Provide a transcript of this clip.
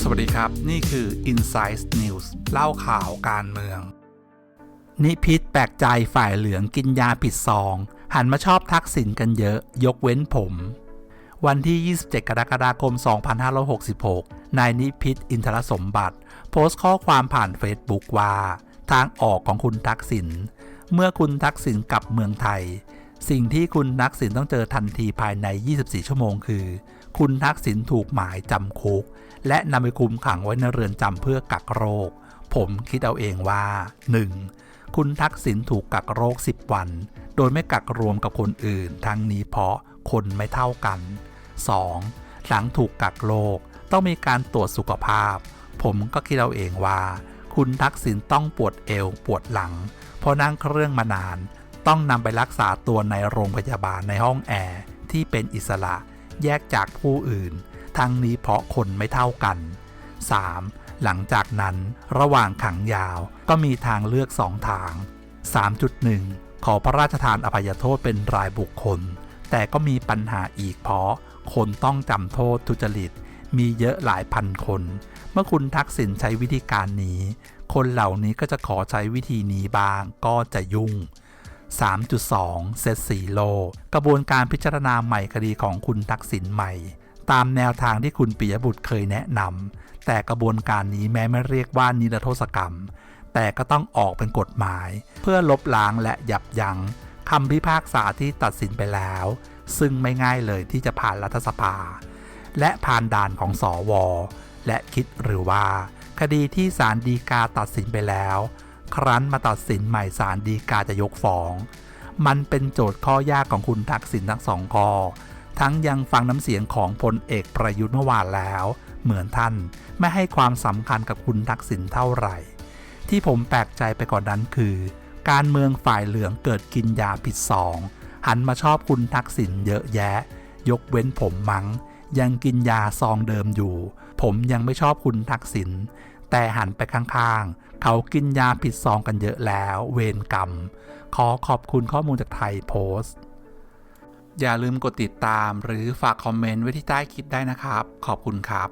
สวัสดีครับ นี่คือ Insight News เล่าข่าวการเมือง นิพิษแปลกใจฝ่ายเหลืองกินยาผิดซอง หันมาชอบทักษิณกันเยอะ ยกเว้นผม วันที่ 27 กรกฎาคม 2566 นายนิพิษอินทรสมบัติ โพสต์ข้อความผ่านเฟซบุ๊กว่า ทางออกของคุณทักษิณเมื่อคุณทักษิณกลับเมืองไทย สิ่งที่คุณทักษิณต้องเจอทันทีภายใน 24 ชั่วโมงคือ คุณทักษิณถูกหมายจำคุก และนำไปคุมขังไว้ในเรือนจำเพื่อกักโรค ผมคิดเอาเองว่า 1. คุณทักษิณถูกกักโรค 10 วัน โดยไม่กักรวมกับคนอื่น ทั้งนี้เพราะคนไม่เท่ากัน 2. หลังถูกกักโรคต้องมีการตรวจสุขภาพ ผมก็คิดเอาเองว่า คุณทักษิณต้องปวดเอวปวดหลัง เพราะนั่งเครื่องมานาน ต้องนำไปรักษาตัวในโรงพยาบาลในห้องแอร์ที่เป็นอิสระแยกจากผู้อื่น ทั้งนี้เพราะคนไม่เท่ากัน 3. หลังจากนั้นระหว่างขังยาวก็มีทางเลือกสองทาง 3.1 ขอพระราชทานอภัยโทษเป็นรายบุคคล แต่ก็มีปัญหาอีกเพราะคนต้องจำโทษทุจริต มีเยอะหลายพันคน เมื่อคุณทักษิณใช้วิธีการนี้ คนเหล่านี้ก็จะขอใช้วิธีนี้บ้างก็จะยุ่ง 3.2 เซตสีโล กระบวนการพิจารณาใหม่คดีของคุณทักษิณใหม่ ตามแนวทางที่คุณปิยบุตรเคยแนะนำแต่กระบวนการนี้แม้ไม่เรียกว่านิรโทษกรรม แต่ก็ต้องออกเป็นกฎหมาย เพื่อลบล้างและยับยั้งคำพิพากษาที่ตัดสินไปแล้ว ซึ่งไม่ง่ายเลยที่จะผ่านรัฐสภา และผ่านด่านของสอวอและคิดหรือว่า คดีที่ศาลฎีกาตัดสินไปแล้ว ครั้นมาตัดสินใหม่ศาลฎีกาจะยกฟ้อง มันเป็นโจทย์ข้อยากของคุณทักษิณทั้งสองข้อทั้งยังฟังน้ำเสียงของพลเอกประยุทธ์เมื่อวานแล้ว เหมือนท่านไม่ให้ความสำคัญกับคุณทักษิณเท่าไหร่ ที่ผมแปลกใจไปกว่านนั้นคือ การเมืองฝ่ายเหลืองเกิดกินยาผิดสองหันมาชอบคุณทักษิณเยอะแยะ ยกเว้นผมมัง้ง ยังกินยาซองเดิมอยู่ ผมยังไม่ชอบคุณทักษิณ แต่หันไปข้างๆ เขากินยาผิดซองกันเยอะแล้ว เวรกรรม ขอขอบคุณข้อมูลจากไทยโพสต์อย่าลืมกดติดตามหรือฝากคอมเมนต์ไว้ที่ใต้คลิปได้นะครับ ขอบคุณครับ